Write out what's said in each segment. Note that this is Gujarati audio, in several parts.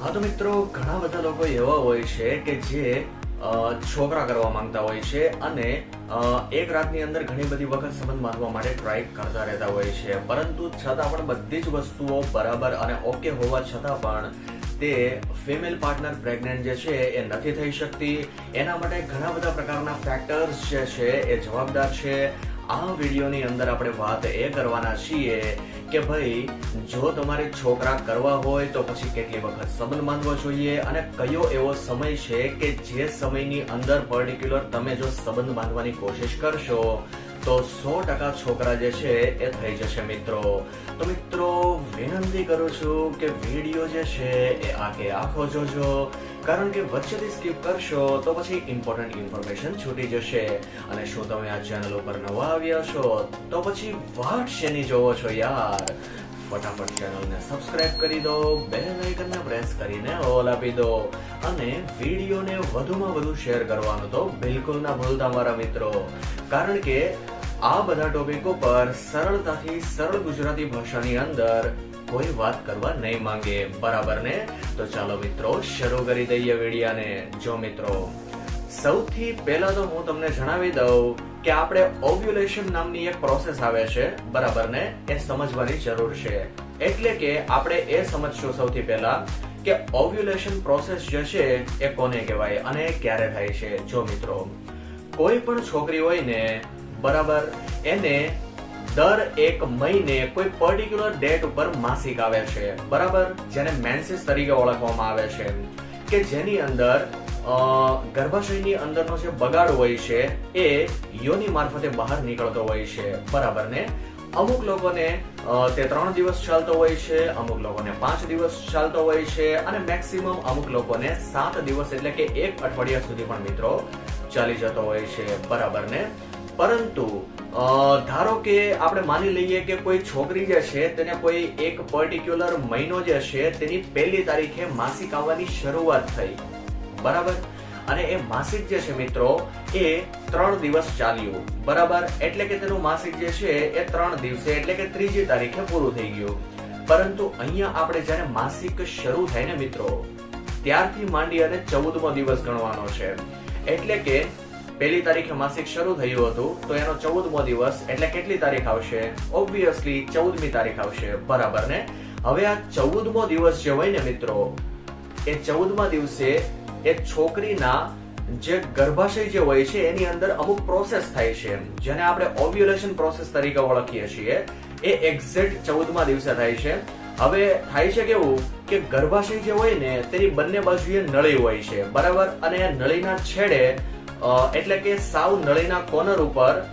હા, તો મિત્રો, ઘણા બધા લોકો એવા હોય છે કે જે છોકરા કરવા માંગતા હોય છે અને એક રાતની અંદર ઘણી બધી વખત સંબંધ બાંધવા માટે ટ્રાય કરતા રહેતા હોય છે. પરંતુ છતાં પણ બધી જ વસ્તુઓ બરાબર અને ઓકે હોવા છતાં પણ તે ફિમેલ પાર્ટનર પ્રેગ્નન્ટ જે છે એ નથી થઈ શકતી. એના માટે ઘણા બધા પ્રકારના ફેક્ટર્સ જે છે એ જવાબદાર છે. આ વિડીયોની અંદર આપણે વાત એ કરવાના છીએ કે ભાઈ, જો તમારે છોકરા કરવા હોય તો પછી કેટલી વખત સંબંધ બાંધવો જોઈએ અને કયો એવો સમય છે કે જે સમયની અંદર પર્ટિક્યુલર તમે જો સંબંધ બાંધવાની કોશિશ કરશો તો સો ટકા છોકરા જે છે એ થઈ જશે મિત્રો. તો મિત્રો, વિનંતી કરું છું કે વીડિયો જે છે એ આખે આખો જોજો. કારણ કે વચ્ચેથી સ્કીપ કરશો તો પછી ઇમ્પોર્ટન્ટ ઇન્ફોર્મેશન છૂટી જશે. અને શું તમે આ ચેનલ ઉપર નવા આવ્યા છો તો પછી વાટ શેની જોવો છો યાર? ફટાફટ ચેનલને સબસ્ક્રાઇબ કરી દો બેલ આઇકનને પ્રેસ કરીને ઓલ આપી દો અને વિડીયોને વધુમાં વધુ શેર કરવાનું તો બિલકુલ ના ભૂલતા, મારા મિત્રો. કારણ કે આ બધા ટોપિકો પર સરળતાથી સરળ ગુજરાતી ભાષાની અંદર કોઈ વાત કરવા નહીં માંગે. બરાબર ને? તો ચાલો મિત્રો, શરૂ કરી દઈએ વિડીયાને જો મિત્રો સૌથી પહેલા તો હું તમને જણાવી દઉં કે આપણે ઓવ્યુલેશન નામની એક પ્રોસેસ આવે છે બરાબર ને એ સમજવાની જરૂર છે. એટલે કે આપણે એ સમજશું સૌથી પહેલા કે ઓવ્યુલેશન પ્રોસેસ જે છે, એ કોને કહેવાય અને ક્યારે થાય છે? જો મિત્રો, કોઈ પણ છોકરી હોય ને બરાબર, એને દર એક મહિને કોઈ પર્ટિક્યુલર ડેટ ઉપર માસિક આવે છે. બરાબર? જેને મેન્સિસ તરીકે ઓળખવામાં આવે છે. કે જેની અંદર ગર્ભાશયની અંદરનો જે બગાડ હોય છે, એ યોની મારફતે બહાર નીકળતો હોય છે. બરાબર ને? અમુક લોકોને તે ત્રણ દિવસ ચાલતો હોય છે, અમુક લોકોને પાંચ દિવસ ચાલતો હોય છે, અને મેક્સિમમ અમુક લોકોને સાત દિવસ એટલે કે એક અઠવાડિયા સુધી પણ મિત્રો ચાલી જતો હોય છે. બરાબર ને? પરંતુ ધારો કે આપણે માની લઈએ કે કોઈ છોકરી જે છે, તેને કોઈ એક પર્ટિક્યુલર મહિનો જે છે, તેની પહેલી તારીખે માસિક આવવાની શરૂઆત થઈ. બરાબર? અને એ માસિક જે છે મિત્રો, એ ત્રણ દિવસ ચાલ્યું. બરાબર? એટલે કે તેનું માસિક જે છે, એ ત્રણ દિવસે, એટલે કે ત્રીજી તારીખે પૂરું થઈ ગયું. પરંતુ અહીંયા આપણે જ્યારે માસિક શરૂ થાય ને મિત્રો, ત્યારથી માંડી અને ચૌદમો દિવસ ગણવાનો છે. એટલે કે પહેલી તારીખે માસિક શરૂ થયું હતું, તો એનો ચૌદમો દિવસ, એટલે કેટલી તારીખ આવશે? ઓબ્વિયસલી ચૌદમી તારીખ આવશે. બરાબર ને? હવે આ ચૌદમો દિવસ જે હોય ને મિત્રો, એ ચૌદમા દિવસે એ છોકરીના જે ગર્ભાશય જે હોય છે, એની અંદર અમુક પ્રોસેસ થાય છે જેને આપણે ઓવ્યુલેશન પ્રોસેસ તરીકે ઓળખીએ છીએ. એ એક્ઝેક્ટ ચૌદમા દિવસે થાય છે. હવે થાય છે કેવું કે ગર્ભાશય જે હોય ને, તેની બંને બાજુએ નળી હોય છે. બરાબર? અને નળીના છેડે એટલે કે સાવ નળીના કોર્નર ઉપર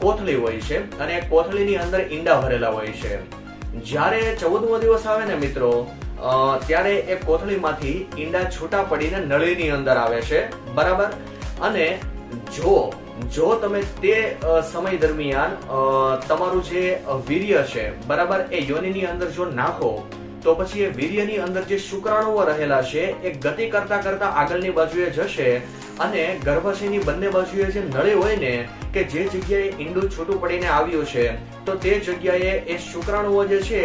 કોથળી હોય છે. અને કોથળીની અંદર ઈંડા ભરેલા હોય છે. જ્યારે ચૌદમો દિવસ આવે ને મિત્રો ત્યારે એ કોથળીમાંથી ઈંડા છૂટા પડીને નળીની અંદર આવે છે. બરાબર? અને જો જો તમે તે સમય દરમિયાન તમારું જે વીર્ય છે, બરાબર? એ યોનિની અંદર જો નાખો તો પછી એ વીર્યની અંદર જે શુક્રાણુઓ રહેલા છે, એ ગતિ કરતા કરતા આગળની બાજુએ જશે અને ગર્ભાશયની બંને બાજુએ જે નળી હોય ને, કે જે જગ્યાએ ઈંડું છૂટું પડીને આવ્યું છે, તો તે જગ્યાએ એ શુક્રાણુઓ જે છે,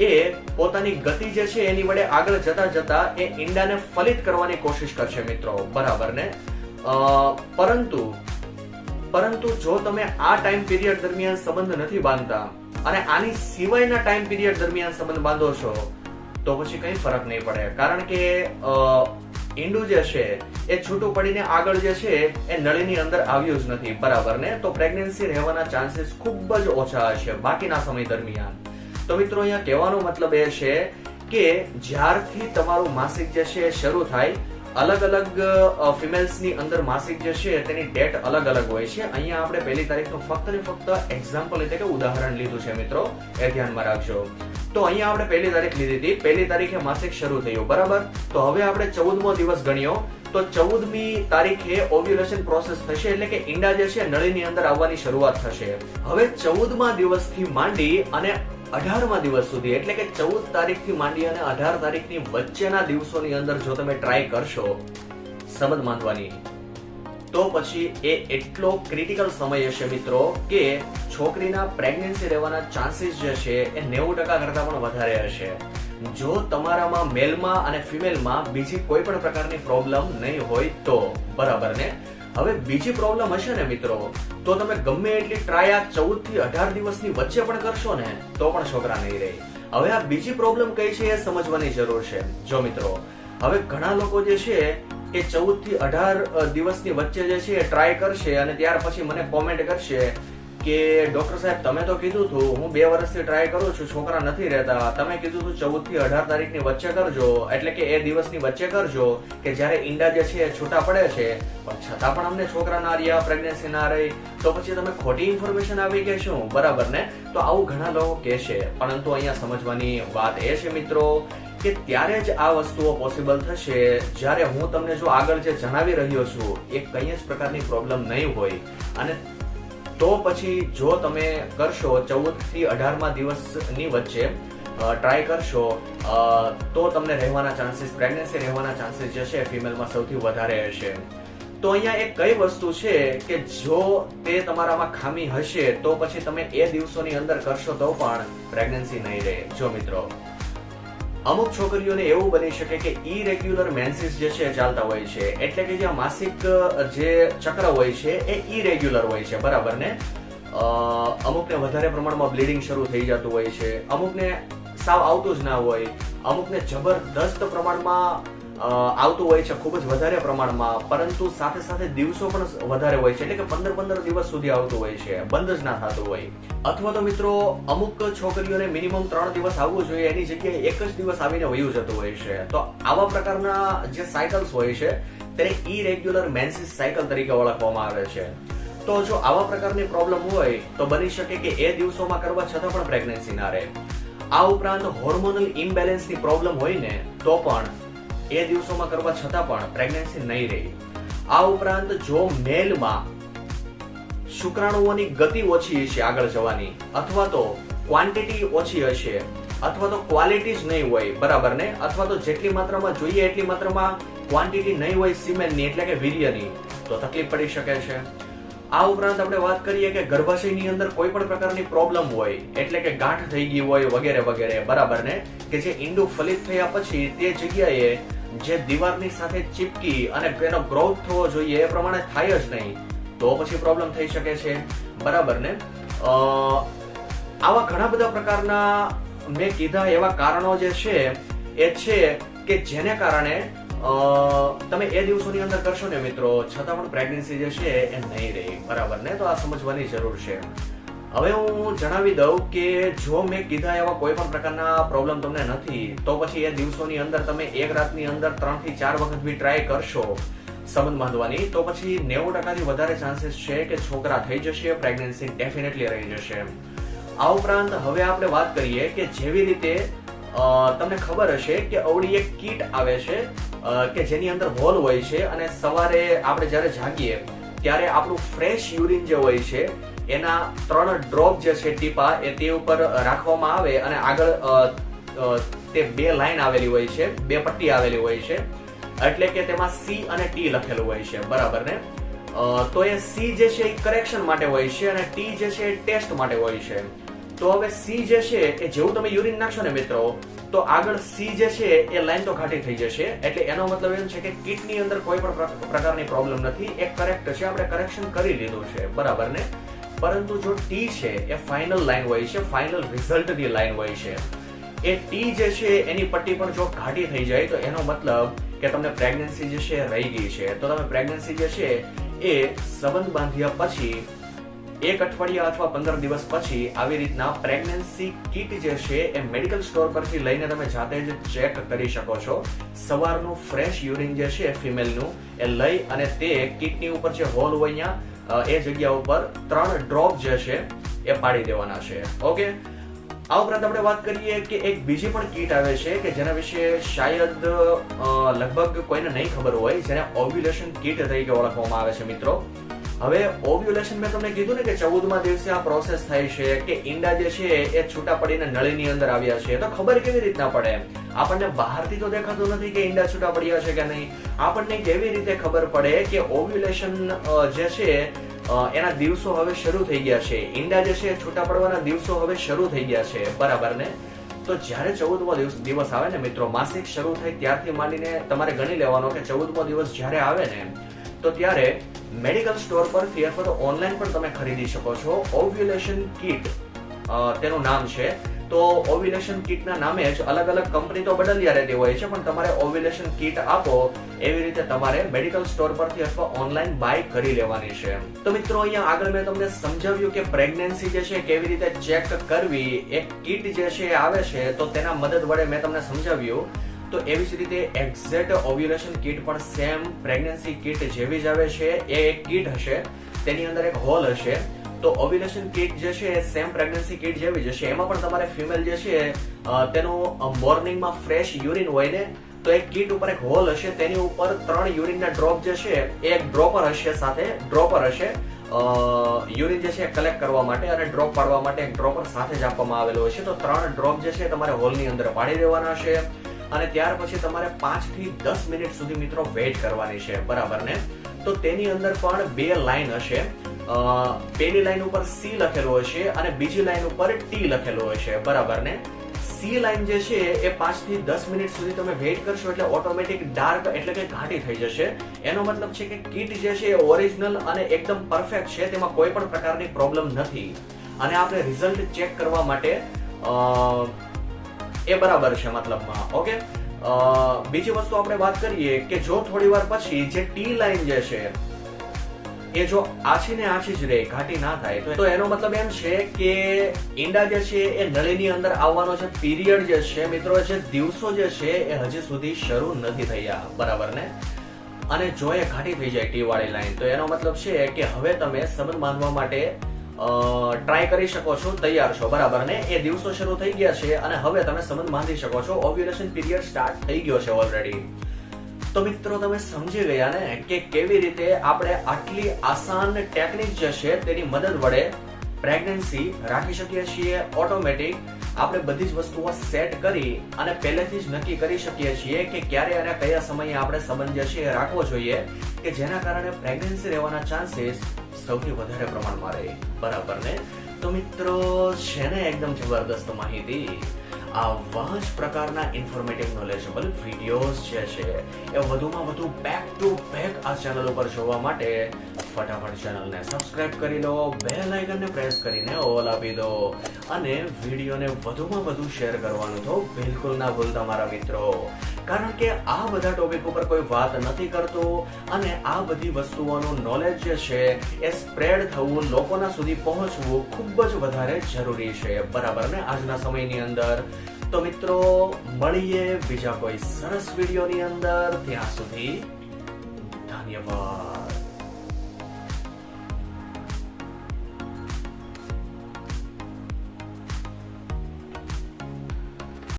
એ પોતાની ગતિ જે છે એની વડે આગળ જતા જતા એ ઈંડાને ફલિત કરવાની કોશિશ કરશે મિત્રો. બરાબર ને? પરંતુ પરંતુ જો તમે આ ટાઈમ પીરિયડ દરમિયાન સંબંધ નથી બાંધતા અને આની સિવાયના ટાઈમ પીરિયડ દરમિયાન સંબંધ બાંધો છો તો પછી કઈ ફરક નહીં પડે. કારણ કે ઈંડું જે છે, એ છૂટું પડીને આગળ જે છે, એ નળીની અંદર આવ્યું જ નથી. બરાબર ને? તો પ્રેગ્નન્સી રહેવાના ચાન્સીસ ખૂબ જ ઓછા હશે બાકીના સમય દરમિયાન. તો મિત્રો, અહીંયા કહેવાનો મતલબ એ છે કે જ્યારથી તમારું માસિક જે છે એ શરૂ થાય અલગ અલગ ફિમેલ્સની અંદર માસિક જે છે, તેની ડેટ અલગ અલગ હોય છે. અહીંયા આપણે પહેલી તારીખનું ફક્ત ને ફક્ત એક્ઝામ્પલ એટલે કે ઉદાહરણ લીધું છે મિત્રો. એ ધ્યાનમાં રાખજો. તો અહીંયા આપણે પહેલી તારીખ લીધી હતી. પહેલી તારીખે માસિક શરૂ થયું, બરાબર? તો હવે આપણે ચૌદમો દિવસ ગણ્યો. તો ચૌદમી તારીખે ઓવ્યુલેશન પ્રોસેસ થશે એટલે કે ઈંડા જે છે, નળીની અંદર આવવાની શરૂઆત થશે. હવે ચૌદમા દિવસથી માંડી અને અઢારમા દિવસ સુધી, એટલે કે ચૌદ તારીખથી માંડી અને અઢાર તારીખની વચ્ચેના દિવસોની અંદર જો તમે ટ્રાય કરશો, સમજ બાંધવાની તો પછી એ એટલો ક્રિટિકલ સમય હશે મિત્રો કે છોકરીના પ્રેગ્નન્સી રહેવાના ચાન્સીસ જે છે એ નેવું ટકા કરતા પણ વધારે હશે. જો તમારામાં મેલમાં અને ફિમેલમાં બીજી કોઈ પણ પ્રકારની પ્રોબ્લેમ નહીં હોય તો, બરાબર ને? હવે બીજી પ્રોબ્લેમ હશે ને મિત્રો. તો તમે ગમે એટલી ટ્રાય આ ચૌદથી અઢાર દિવસની વચ્ચે પણ કરશો ને, તો પણ છોકરા નહીં રહે. હવે આ બીજી પ્રોબ્લેમ કઈ છે એ સમજવાની જરૂર છે. જો મિત્રો, હવે ઘણા લોકો જે છે એ ચૌદથી અઢાર દિવસની વચ્ચે જે છે એ ટ્રાય કરશે અને ત્યાર પછી મને કોમેન્ટ કરશે કે ડોક્ટર સાહેબ, તમે તો કીધું હતું હું બે વર્ષથી ટ્રાય કરું છું, છોકરા નથી રહેતા. તમે કીધું હતું ચૌદથી અઢાર તારીખની વચ્ચે કરજો, એટલે કે એ દિવસની વચ્ચે કરજો, કે જ્યારે ઈંડા જે છે છૂટા પડે છે. પણ છતાં પણ અમને છોકરા ના રહ્યા પ્રેગ્નન્સી ના રહી, તો પછી તમે ખોટી ઇન્ફોર્મેશન આવી કે શું બરાબર ને? તો આવું ઘણા લોકો કહેશે. પરંતુ અહીંયા સમજવાની વાત એ છે મિત્રો, કે ત્યારે જ આ વસ્તુઓ પોસિબલ થશે. જ્યારે હું તમને જો આગળ જે જણાવી રહ્યો છું, એ કંઈ જ પ્રકારની પ્રોબ્લેમ નહીં હોય. અને તો પછી જો તમે કરશો ચૌદથી અઢારમા દિવસની વચ્ચે ટ્રાય કરશો તો તમને રહેવાના ચાન્સીસ પ્રેગ્નન્સી રહેવાના ચાન્સીસ જે છે ફિમેલમાં સૌથી વધારે હશે. તો અહીંયા એક કઈ વસ્તુ છે કે જો તે તમારામાં ખામી હશે, તો પછી તમે એ દિવસોની અંદર કરશો તો પણ પ્રેગ્નન્સી નહીં રહે. જો મિત્રો. અમુક છોકરીઓને એવું બની શકે કે ઇરેગ્યુલર મેન્સિસ જે છે ચાલતા હોય છે. એટલે કે જે માસિક જે ચક્ર હોય છે એ ઇરેગ્યુલર હોય છે. બરાબર ને? અમુકને વધારે પ્રમાણમાં બ્લીડિંગ શરૂ થઈ જતું હોય છે. અમુકને સાવ આવતું જ ના હોય. અમુકને જબરદસ્ત પ્રમાણમાં આવતું હોય છે ખૂબ જ વધારે પ્રમાણમાં, પરંતુ સાથે સાથે દિવસો પણ વધારે હોય છે. એટલે કે પંદર પંદર દિવસ સુધી આવતું હોય છે. બંધ જ ના થતું હોય. અથવા તો મિત્રો, અમુક છોકરીઓને મિનિમમ ત્રણ દિવસ આવવું જોઈએ. એની જગ્યાએ એક જ દિવસ આવીને વયું જતું હોય છે. તો આવા પ્રકારના જે સાયકલ્સ હોય છે, તેને ઇરેગ્યુલર મેન્સિસ સાયકલ તરીકે ઓળખવામાં આવે છે. તો જો આવા પ્રકારની પ્રોબ્લેમ હોય, તો બની શકે કે એ દિવસોમાં કરવા છતાં પણ પ્રેગ્નન્સી ના રહે. આ ઉપરાંત હોર્મોનલ ઇમ્બેલેન્સની પ્રોબ્લેમ હોય ને, તો પણ એ દિવસોમાં કરવા છતાં પણ પ્રેગ્નન્સી નહીં રહી. આ ઉપરાંત જો મેલમાં શુક્રાણુઓની ગતિ ઓછી હશે આગળ જવાની, અથવા તો ક્વોન્ટિટી ઓછી હશે, અથવા તો ક્વોલિટી જ નહીં હોય, બરાબર ને? અથવા તો જેટલી માત્રામાં જોઈએ એટલી માત્રામાં ક્વોન્ટિટી નહીં હોય સિમેન્ટની, એટલે કે વીર્યની, તો તકલીફ પડી શકે છે. આ ઉપરાંત આપણે વાત કરીએ કે ગર્ભાશયની અંદર કોઈ પણ પ્રકારની પ્રોબ્લેમ હોય, એટલે કે ગાંઠ થઈ ગઈ હોય વગેરે વગેરે, બરાબર ને? કે જે ઈંડું ફલિત થયા પછી તે જગ્યાએ જે દીવારની સાથે ચીપકી અને એનો ગ્રોથ થવો જોઈએ એ પ્રમાણે થાય જ નહીં, તો પછી પ્રોબ્લેમ થઈ શકે છે. બરાબર ને? આવા ઘણા બધા પ્રકારના મેં કીધા એવા કારણો જે છે, એ છે કે જેને કારણે તમે એ દિવસોની અંદર કરશો ને મિત્રો, છતાં પણ પ્રેગ્નન્સી જે છે એ નહીં રહી. બરાબર ને? તો આ સમજવાની જરૂર છે. હવે હું જણાવી દઉં કે જો મેં કીધા એવા કોઈ પણ પ્રકારના પ્રોબ્લેમ તમને નથી, તો પછી એ દિવસોની અંદર તમે એક રાતની અંદર ત્રણથી ચાર વખત બી ટ્રાય કરશો સંબંધ બાંધવાની, તો પછી નેવું ટકાથી વધારે ચાન્સીસ છે કે છોકરા થઈ જશે પ્રેગ્નન્સી ડેફિનેટલી રહી જશે. આ ઉપરાંત હવે આપણે વાત કરીએ કે જેવી રીતે તમને ખબર હશે કે અવળી એક કીટ આવે છે કે જેની અંદર હોલ હોય છે અને સવારે આપણે જ્યારે જાગીએ, ત્યારે આપણું ફ્રેશ યુરિન જે હોય છે એના ત્રણ ડ્રોપ જે છે ટીપા, એ તે ઉપર રાખવામાં આવે અને આગળ તે બે લાઈન આવેલી હોય છે, બે પટ્ટી આવેલી હોય છે. એટલે કે તેમાં સી અને ટી લખેલું હોય છે, બરાબર ને? તો એ સી જે છે એ કરેક્શન માટે હોય છે અને ટી જે છે એ ટેસ્ટ માટે હોય છે. તો હવે સી જે છે એ જેવું તમે યુરિન નાખશો ને મિત્રો, તો આગળ સી જે છે એ લાઈન તો ઘાટી થઈ જશે. એટલે એનો મતલબ એમ છે કે કિટની અંદર કોઈ પણ પ્ર- પ્રકારની પ્રોબ્લેમ નથી. એ કરેક્ટ છે, આપણે કરેક્શન કરી લીધું છે, બરાબર ને? પરંતુ જો ટી છે, એ ફાઇનલ લાઈન હોય છે ફાઇનલ રિઝલ્ટની લાઈન હોય છે. એ ટી જે છે, એની પટ્ટી પણ જો ઘાટી થઈ જાય, તો એનો મતલબ કે તમને પ્રેગ્નન્સી જે છે રહી ગઈ છે. તો તમે પ્રેગ્નન્સી જે છે, એ સંબંધ બાંધ્યા પછી, એક અઠવાડિયા અથવા પંદર દિવસ પછી આવી રીતના પ્રેગ્નન્સી કિટ જે છે, એ મેડિકલ સ્ટોર પરથી લઈને તમે જાતે જ ચેક કરી શકો છો. સવારનું ફ્રેશ યુરિન જે છે ફિમેલનું એ લઈ અને તે કિટની ઉપર જે હોલ હોય અહીંયા એ જગ્યા ઉપર ત્રણ ડ્રોપ જે છે, એ પાડી દેવાના છે. ઓકે આ ઉપરાંત આપણે વાત કરીએ કે એક બીજી પણ કીટ આવે છે કે જેના વિશે શાયદ લગભગ કોઈને નહીં ખબર હોય, જેને ઓવ્યુલેશન કીટ તરીકે ઓળખવામાં આવે છે મિત્રો. હવે ઓવ્યુલેશન તમને કીધું ને કે ચૌદમા દિવસે આ પ્રોસેસ થાય છે કે ઈંડા જે છે એ છૂટા પડીને નળીની અંદર આવ્યા છે. તો ખબર કેવી રીતના પડે આપણને બહારથી તો દેખાતું નથી કે ઈંડા છૂટા પડ્યા છે કે નહીં. આપણને કેવી રીતે ખબર પડે કે ઓવ્યુલેશન જે છે એના દિવસો હવે શરૂ થઈ ગયા છે? ઈંડા જે છે છૂટા પડવાના દિવસો હવે શરૂ થઈ ગયા છે. બરાબર ને? તો જ્યારે ચૌદમો દિવસ દિવસ આવે ને મિત્રો, માસિક શરૂ થાય ત્યારથી માંડીને તમારે ગણી લેવાનો કે ચૌદમો દિવસ જ્યારે આવે ને તો ત્યારે મેડિકલ સ્ટોર પર અથવા ઓનલાઈન પણ તમે ખરીદી શકો છો. ઓવ્યુલેશન કિટ તેનું નામ છે. તો ઓવ્યુલેશન કિટના નામે જ અલગ અલગ કંપની તો બદલ્યા રહેતી હોય છે, પણ તમારે ઓવ્યુલેશન કિટ આપો એવી રીતે તમારે મેડિકલ સ્ટોર પરથી અથવા ઓનલાઈન બાય કરી લેવાની છે. તો મિત્રો, અહીંયા આગળ મેં તમને સમજાવ્યું કે પ્રેગ્નન્સી જે છે, કેવી રીતે ચેક કરવી, એક કિટ જે છે આવે છે, તો તેના મદદ વડે મેં તમને સમજાવ્યું તો એવી જ રીતે એક્ઝેક્ટ ઓવ્યુલેશન કિટ પણ સેમ પ્રેગ્નન્સી કિટ જેવી જ આવે છે. એ એક કિટ હશે, તેની અંદર એક હોલ હશે. તો ઓવ્યુલેશન કિટ જે છે, એ સેમ પ્રેગ્નન્સી કિટ જેવી જ હશે. એમાં પણ તમારે ફિમેલ જે છે તેનું મોર્નિંગમાં ફ્રેશ યુરિન હોય ને, તો એક કિટ ઉપર એક હોલ હશે. તેની ઉપર ત્રણ યુરિનના ડ્રોપ જે છે, એ એક ડ્રોપર હશે સાથે. ડ્રોપર હશે યુરિન જે છે કલેક્ટ કરવા માટે અને ડ્રોપ પાડવા માટે એક ડ્રોપર સાથે જ આપવામાં આવેલો હશે. તો ત્રણ ડ્રોપ જે છે તમારે હોલની અંદર પાડી દેવાના છે. અને ત્યાર પછી તમારે પાંચથી દસ મિનિટ સુધી મિત્રો વેઇટ કરવાની છે, બરાબર ને? તો તેની અંદર પણ બે લાઈન હશે. પેલી લાઈન ઉપર સી લખેલું હશે અને બીજી લાઈન ઉપર ટી લખેલું હશે, બરાબર ને? સી લાઈન જે છે એ પાંચથી દસ મિનિટ સુધી તમે વેઇટ કરશો એટલે ઓટોમેટિક ડાર્ક એટલે કે ઘાટી થઈ જશે. એનો મતલબ છે કે કીટ જે છે એ ઓરિજિનલ અને એકદમ પરફેક્ટ છે, તેમાં કોઈ પણ પ્રકારની પ્રોબ્લેમ નથી. અને આપણે રિઝલ્ટ ચેક કરવા માટે એ બરાબર છે મતલબમાં, ઓકે? બીજી વસ્તુ આપણે વાત કરીએ કે જો થોડી વાર પછી જે ટી લાઈન જે છે, એ જો આછી ને આછી જ રહે ઘાટી ના થાય, તો- એનો મતલબ એમ છે કે ઈંડા જે છે એ નળીની અંદર આવવાનો જે પીરિયડ જે છે, મિત્રો જે દિવસો જે છે, એ હજી સુધી શરૂ નથી થયા, બરાબર ને? અને જો એ ઘાટી થઈ જાય ટી વાળી લાઈન, તો એનો મતલબ છે કે હવે તમે સંબંધ બાંધવા માટે ટ્રાય કરી શકો છો, તૈયાર છો, બરાબર? ને એ દિવસો શરૂ થઈ ગયા છે અને હવે તમે સંબંધ બાંધી શકો છો. ઓવ્યુલેશન પીરિયડ સ્ટાર્ટ થઈ ગયો છે ઓલરેડી તો મિત્રો, તમે સમજી ગયા ને કે કેવી રીતે આપણે આટલી આસાન ટેકનિક જે છે તેની મદદ વડે પ્રેગ્નન્સી રાખી શકીએ છીએ ઓટોમેટિક આપણે બધી જ વસ્તુઓ સેટ કરી અને પહેલેથી જ નક્કી કરી શકીએ છીએ કે ક્યારે અને કયા સમયે આપણે સંબંધ જે છે એ રાખવો જોઈએ, કે જેના કારણે પ્રેગ્નન્સી રહેવાના ચાન્સીસ સૌથી વધારે પ્રમાણમાં રહે. બરાબર ને? તો મિત્રો છે એકદમ જબરદસ્ત માહિતી? આવા જ પ્રકારના ઇન્ફોર્મેટિવ નોલેજેબલ વિડીયોઝ જે છે, એ વધુમાં વધુ બેક ટુ બેક આ ચેનલ ઉપર જોવા માટે ફટાફટ ચેનલને સબસ્ક્રાઇબ કરી લો બેલ આઇકનને પ્રેસ કરીને ઓલ આપી દો. અને વિડીયોને વધુમાં વધુ શેર કરવાનું તો બિલકુલ ના ભૂલતા મારા મિત્રો. કારણ કે આ બધા ટોપિક ઉપર કોઈ વાત નથી કરતો અને આ બધી વસ્તુઓનું નોલેજ જે છે એ સ્પ્રેડ થવું, લોકોના સુધી પહોંચવું ખૂબ જ વધારે જરૂરી છે. બરાબર ને? આજના સમયની અંદર. તો મિત્રો, મળીએ બીજા કોઈ સરસ વિડીયોની અંદર. ત્યાં સુધી ધન્યવાદ.